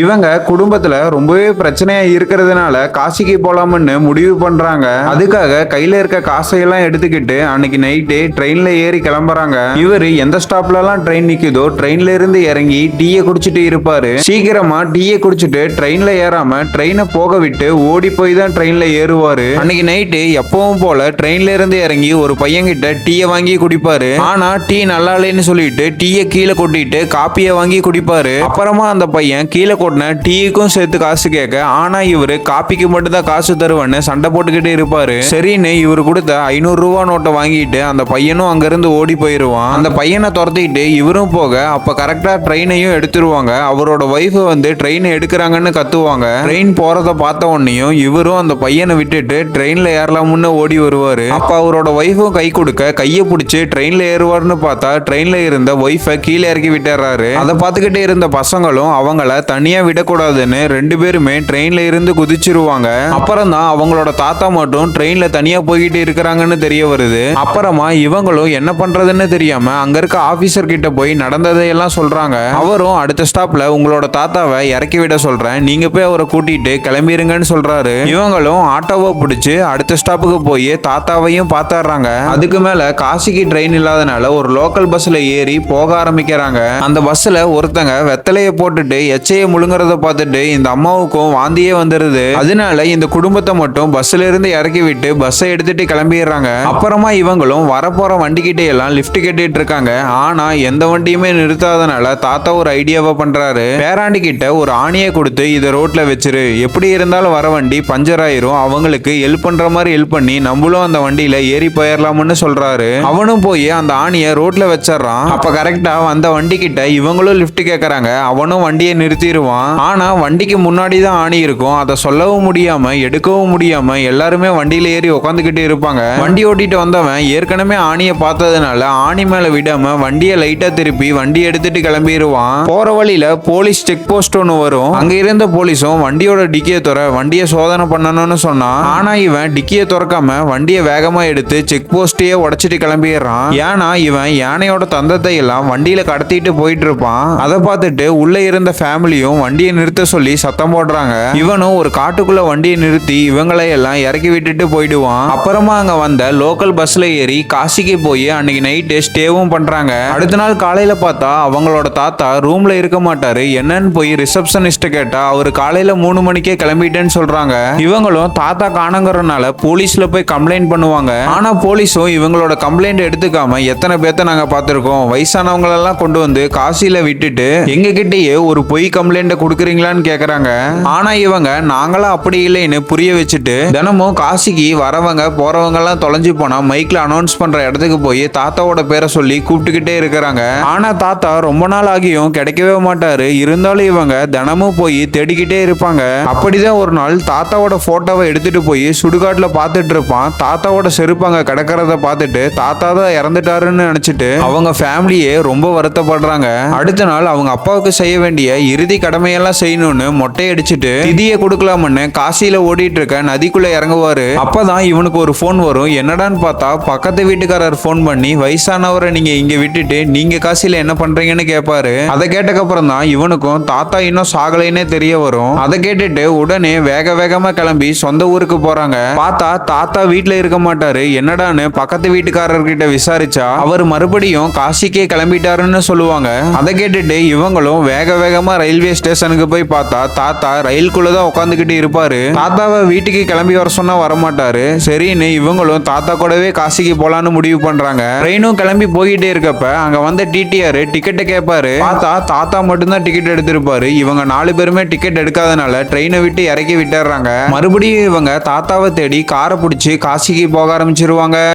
இவங்க குடும்பத்துல ரொம்பவே பிரச்சனையா இருக்கிறதுனால காசிக்கு போலாம்னு முடிவு பண்றாங்க. அதுக்காக கையில இருக்க காசையெல்லாம் எடுத்துக்கிட்டு அன்னைக்கு நைட்டு ட்ரெயின்ல ஏறி கிளம்புறாங்க. இவர் எந்த ஸ்டாப்ல எல்லாம் ட்ரெயின் நிக்குதோ ட்ரெயின்ல இருந்து இறங்கி டீயை குடிச்சிட்டு இருப்பாரு. சீக்கிரமா டீயை குடிச்சிட்டு ட்ரெயின்ல ஏறாம ட்ரெயினை போக விட்டு ஓடி போய் தான் ட்ரெயின்ல ஏறுவாரு. அன்னைக்கு நைட்டு எப்பவும் போல ட்ரெயின்ல இருந்து இறங்கி ஒரு பையன்கிட்ட டீயை வாங்கி குடிப்பாரு. ஆனா டீ நல்லா இல்லைன்னு சொல்லிட்டு டீயை கீழே கொட்டிட்டு காப்பியை வாங்கி குடிப்பாரு. அப்புறமா அந்த பையன் கீழே உடனே டீக்கும் சேர்த்து காசு கேட்க ஆனா இவரு காப்பிக்கு மட்டும் தான் காசு தருவேன்னு சண்டை போட்டுக்கிட்டே இருப்பாரு. சரின்னு இவரு கொடுத்த ஐநூறு ரூபா நோட்டை வாங்கிட்டு அந்த பையனும் அங்கிருந்து ஓடி போயிருவான். அந்த பையனை துரத்திட்டு இவரும் போக அப்ப கரெக்டா ட்ரெயினையும் எடுத்துருவாங்க. அவரோட ஒய்ஃப் வந்து ட்ரெயின் எடுக்கிறாங்கன்னு கத்துவாங்க. ட்ரெயின் போறத பார்த்த உடனேயும் இவரும் அந்த பையனை விட்டுட்டு ட்ரெயின்ல ஏறலாம்னு ஓடி வருவாரு. அப்ப அவரோட ஒய்ஃபும் கை கொடுக்க கையை பிடிச்சி ட்ரெயின்ல ஏறுவாருன்னு பார்த்தா ட்ரெயின்ல இருந்த ஒய்ஃபை கீழே இறக்கி விட்டுறாரு. அதை பார்த்துக்கிட்டே இருந்த பசங்களும் அவங்கள தனியா விடக்கூடாதுன்னு ரெண்டு பேருமே ட்ரெயின்ல இருந்து குதிச்சிருவாங்க. அப்புறம் தான் அவங்களோட தாத்தா மட்டும் ட்ரெயின்ல தனியா போய்கிட்டு இருக்கிறாங்கன்னு தெரிய வருது. அப்புறமா இவங்களும் என்ன பண்றதுன்னு தெரியாம அங்க இருக்க ஆபீசர் கிட்ட போய் நடந்ததையெல்லாம் சொல்றாங்க. அவரும் அடுத்த ஸ்டாப்ல உங்களோட தாத்தாவை இறக்கி விட சொல்றேன். நீங்க போய் அவரை கூட்டிட்டு கிளம்பிருங்கன்னு சொல்றாரு. இவங்களும் ஆட்டோவை பிடிச்சு அடுத்த ஸ்டாப்புக்கு போய் தாத்தாவையும் பார்த்தாடுறாங்க அதுக்கு மேல காசிக்கு ட்ரெயின் இல்லாதனால ஒரு லோக்கல் பஸ்ல ஏறி போக ஆரம்பிக்கிறாங்க. அந்த பஸ்ல ஒருத்தங்க வெத்தலையை போட்டுட்டு எச்சையை முழுங்குறத பார்த்துட்டு இந்த அம்மாவுக்கும் வாந்தியே வந்துருது. அதனால இந்த குடும்பத்தை மட்டும் பஸ்ல இருந்து இறக்கி விட்டு பஸ்ஸை எடுத்துட்டு கிளம்பிடுறாங்க. அப்புறமா இவங்களும் வரப்போற வண்டிக்கிட்ட எல்லாம் லிஃப்ட் கேட்டுட்டு இருக்காங்க. ஆனா எந்த வண்டியுமே நிறுத்தாதனால தாத்தா ஒரு ஐடியாவை பண்றாரு. பேராண்டி கிட்ட ஒரு ஆணியை கொடுத்து இதை ரோட்ல வச்சிரு. எப்படி இருந்தாலும் வர வண்டி பஞ்சர் ஆயிரும். அவங்களுக்கு ஹெல்ப் பண்ற மாதிரி ஹெல்ப் பண்ணி நம்மளும் அந்த வண்டியில ஏறி போயிடலாம்னு சொல்றாரு. அவனும் போய் அந்த ஆணியை ரோட்ல வச்சிடறான். அப்ப கரெக்டா வந்த வண்டி கிட்ட இவங்களும் லிஃப்ட் கேக்குறாங்க. அவனும் வண்டியை நிறுத்திடுவான். ஆனா வண்டிக்கு முன்னாடி தான் ஆணி இருக்கும். அதை சொல்லவும் முடியாம எடுக்கவும் முடியாம எல்லாருமே வண்டியில ஏறி உட்காந்துக்கிட்டு இருப்பாங்க. வண்டி ஓட்டிட்டு வந்தவன் ஏற்கனவே ஆணியை பார்த்ததுனால ஆணி மேல விடாம வண்டியை லைட்டா திருப்பி வண்டி எடுத்துட்டு கிளம்பிடுவான் போற வழியில போலீஸ் செக் போஸ்ட் ஒன்று வரும். அங்க இருந்த போலீஸும் வண்டியோட டிக்கியை துற வண்டியை சோதனை பண்ணணும்னு சொன்னான். ஆனா இவன் டிக்கியை துறக்காம வண்டியை வேகமா எடுத்து செக் போஸ்டையே உடச்சிட்டு கிளம்பிடுறான். ஏன்னா இவன் யானையோட தந்தத்தை எல்லாம் வண்டியில கடத்திட்டு போயிட்டு இருப்பான். அதை பார்த்துட்டு உள்ள இருந்த ஃபேமிலியும் வண்டியை நிறுத்த சொல்லி சத்தம் போடுறாங்க. இவனும் ஒரு காட்டுக்குள்ள வண்டியை நிறுத்தி இவங்களை எல்லாம் இறக்கி விட்டுட்டு போயிடுவான். அப்புறமா அங்க வந்த லோக்கல் பஸ்ல ஏறி காசிக்கு போய் அன்னைக்கு நைட்டு ஸ்டேவும் பண்றாங்க. அடுத்த நாள் காலையில பார்த்தா அவங்களோட தாத்தா ரூம்ல இருக்க மாட்டாரு. என்னன்னு போய் ரிசப்ஷனிஸ்ட் கேட்டா அவரு காலையில மூணு மணிக்கே கிளம்பிட்டேன்னு சொல்றாங்க. இவங்களும் தாத்தா காணங்கிறனால போலீஸ்ல போய் கம்ப்ளைண்ட் பண்ணுவாங்க. ஆனா போலீஸும் இவங்களோட கம்ப்ளைண்ட் எடுத்துக்காம எத்தனை பேர்த்த நாங்க பார்த்திருக்கோம். வயசானவங்களெல்லாம் கொண்டு வந்து காசியில விட்டுட்டு எங்க கிட்டேயே ஒரு பொய் கம்ப்ளைண்ட் கொடுக்குறீங்களான்னு கேக்குறாங்க. ஆனா இவங்க நாங்களாம் அப்படி இல்லைன்னு புரிய வச்சுட்டு தினமும் காசிக்கு வரவங்க போறவங்க எல்லாம் தொலைஞ்சு போனா மைக்ல அனௌன்ஸ் பண்ற இடத்துக்கு போய் தாத்தாவோட பேரை சொல்லி கூப்பிட்டுக்கிட்டே இருக்கிறாங்க. ஆனா தாத்தா ரொம்ப நாள் ஆகியும் கிடைக்கவே மாட்டாரு. இருந்தாலும் இவங்க தினமும் போய் தேடிக்கிட்டே இருப்பாங்க. அப்படிதான் ஒரு நாள் தாத்தாவோட போட்டோவை எடுத்துட்டு போய் சுடுகாட்டுல பார்த்துட்டு இருப்பான். தாத்தாவோட செருப்பாங்க கிடக்கிறத பார்த்துட்டு தாத்தா தான் இறந்துட்டாருன்னு நினைச்சிட்டு அவங்க ஃபேமிலியே ரொம்ப வருத்தப்படுறாங்க. அடுத்த நாள் அவங்க அப்பாவுக்கு செய்ய வேண்டிய இறுதி கடமையெல்லாம் செய்யணும்னு மொட்டை அடிச்சுட்டு திதியை கொடுக்கலாம்னு காசியில ஓடிட்டு இருக்க நதிக்குள்ள இறங்குவாரு. அப்பதான் இவனுக்கு ஒரு ஃபோன் வரும். என்னடான்னு பார்த்தா பக்கத்து வீட்டுக்காரர் ஃபோன் பண்ணி வயசானவரை நீங்க இங்க விட்டுட்டு நீங்க காசியில என்ன பண்றீங்கன்னு கேட்பாரு அதை கேட்டக்கப்புறம் தான் இவனுக்கும் தாத்தா இன்னும் சாகலைன்னே தெரிய வரும். அதை கேட்டுட்டு உடனே வேக வேகமா கிளம்பி சொந்த ஊருக்கு போறாங்க. பார்த்தா தாத்தா வீட்டுல இருக்க மாட்டாரு. என்னடான்னு பக்கத்து வீட்டுக்காரர்கிட்ட விசாரிச்சா அவர் மறுபடியும் காசிக்கே கிளம்பிட்டாருன்னு சொல்லுவாங்க. அதை கேட்டுட்டு இவங்களும் வேக வேகமா ரயில்வே ஸ்டேஷனுக்கு போய் பார்த்தா தாத்தா ரயில்குள்ள தான் உட்காந்துக்கிட்டு இருப்பாரு. தாத்தாவை வீட்டுக்கு கிளம்பி வர சொன்னா வரமாட்டாரு. சரின்னு இவங்களும் தாத்தா கூடவே காசிக்கு போலான்னு முடிவு பண்றாங்க. ட்ரெயினும் கிளம்பி போய்கிட்டே இருக்கப்ப அங்க வந்த டிடிஆர் டிக்கெட்டை கேட்பாரு. தாத்தா தாத்தா மட்டும்தான் டிக்கெட் எடுத்திருப்பாரு. இவங்க நாலு பேருமே டிக்கெட் எடுக்காதனால ட்ரெயினை விட்டு இறக்கி விட்டுறாங்க. மறுபடியும் இவங்க தாத்தாவை தேடி காரை பிடிச்சி காசிக்கு போக ஆரம்பிச்சிருவாங்க.